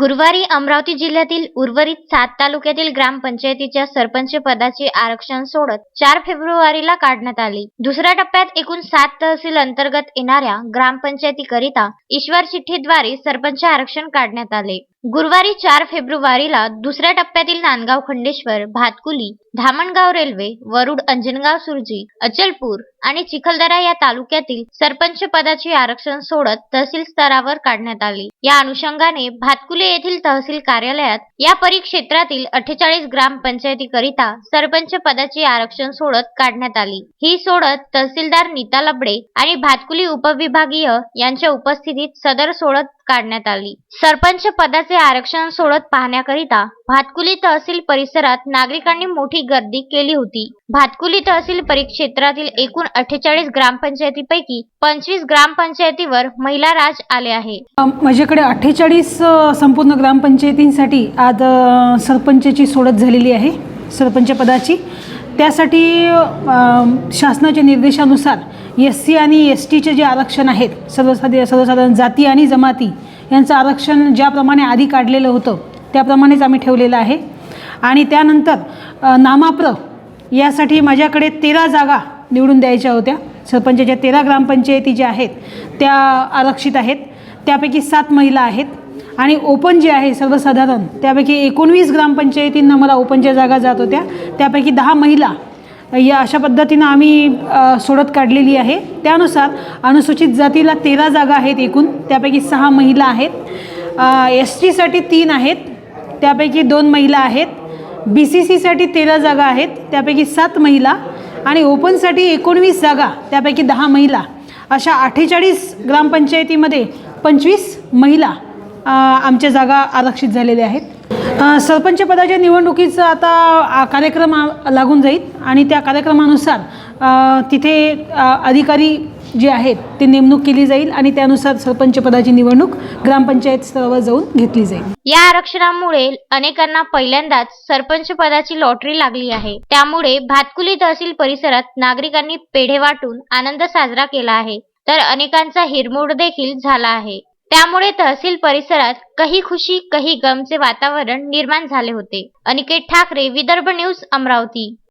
गुरुवारी अमरावती जिल्ह्यातील उर्वरित सात तालुक्यातील ग्रामपंचायतीच्या सरपंच पदाची आरक्षण सोडत चार फेब्रुवारीला काढण्यात आली. दुसऱ्या टप्प्यात एकूण सात तहसील अंतर्गत येणाऱ्या ग्रामपंचायतीकरिता ईश्वर चिठ्ठीद्वारे सरपंच आरक्षण काढण्यात आले. गुरुवारी चार फेब्रुवारीला दुसऱ्या टप्प्यातील नांदगाव खंडेश्वर भातकुली धामणगाव रेल्वे वरुड अंजनगाव सुरजी अचलपूर आणि चिखलदरा या तालुक्यातील सरपंच पदाची आरक्षण सोडत तहसील स्तरावर काढण्यात आली. या अनुषंगाने भातकुले येथील तहसील कार्यालयात या परिक्षेत्रातील अठ्ठेचाळीस ग्रामपंचायतीकरिता सरपंच पदाची आरक्षण सोडत काढण्यात आली. ही सोडत तहसीलदार नीता लबडे आणि भातकुली उपविभागीय यांच्या उपस्थितीत सदर सोडत काढण्यात आली. सरपंच पदाचे आरक्षण सोडत पाहण्याकरिता भातकुली तहसील परिसरात नागरिकांनी मोठी गर्दी केली होती. भातकुली तहसील परिक्षेत्रातील एकूण अठ्ठेचाळीस ग्रामपंचायतीपैकी पंचवीस ग्रामपंचायतीवर महिला राज आले आहे. माझ्याकडे अठ्ठेचाळीस संपूर्ण ग्रामपंचायतींसाठी आज अ, सरपंचाची सोडत झालेली आहे सरपंच पदाची. त्यासाठी शासनाच्या निर्देशानुसार एस सी आणि एस टीचे जे आरक्षण आहेत सर्वसाधारण सर्वसाधारण जाती आणि जमाती यांचं आरक्षण ज्याप्रमाणे आधी काढलेलं होतं त्याप्रमाणेच आम्ही ठेवलेलं आहे. आणि त्यानंतर नामाप्र यासाठी माझ्याकडे तेरा जागा निवडून द्यायच्या होत्या. सरपंच ज्या तेरा ग्रामपंचायती ज्या आहेत त्या आरक्षित आहेत. त्यापैकी सात महिला आहेत. आणि ओपन जे आहे सर्वसाधारण त्यापैकी एकोणवीस ग्रामपंचायतींना मला ओपनच्या जागा जात होत्या. त्यापैकी दहा महिला या अशा पद्धतीनं आम्ही सोडत काढलेली आहे. त्यानुसार अनुसूचित जातीला तेरा जागा आहेत एकूण. त्यापैकी सहा महिला आहेत. एस टीसाठी तीन आहेत. त्यापैकी दोन महिला आहेत. बी सी सीसाठी तेरा जागा आहेत. त्यापैकी सात महिला आणि ओपनसाठी एकोणवीस जागा त्यापैकी दहा महिला. अशा अठ्ठेचाळीस ग्रामपंचायतीमध्ये पंचवीस महिला आमच्या जागा आरक्षित झालेल्या आहेत. सरपंच पदाच्या निवडणुकीचा आता कार्यक्रम लागून जाईल आणि त्या कार्यक्रमानुसार तिथे अधिकारी जे आहेत ते नेमणूक केली जाईल आणि त्यानुसार सरपंच पदाची निवडणूक ग्रामपंचायत स्तरावर जाऊन घेतली जाईल. या आरक्षणामुळे अनेकांना पहिल्यांदाच सरपंच पदाची लॉटरी लागली आहे. त्यामुळे भातकुली तहसील परिसरात नागरिकांनी पेढे वाटून आनंद साजरा केला आहे. तर अनेकांचा हिरमोड देखील झाला आहे. त्यामुळे तहसील परिसरात कही खुशी कही गमचे वातावरण निर्माण झाले होते. अनिकेत ठाकरे विदर्भ न्यूज अमरावती.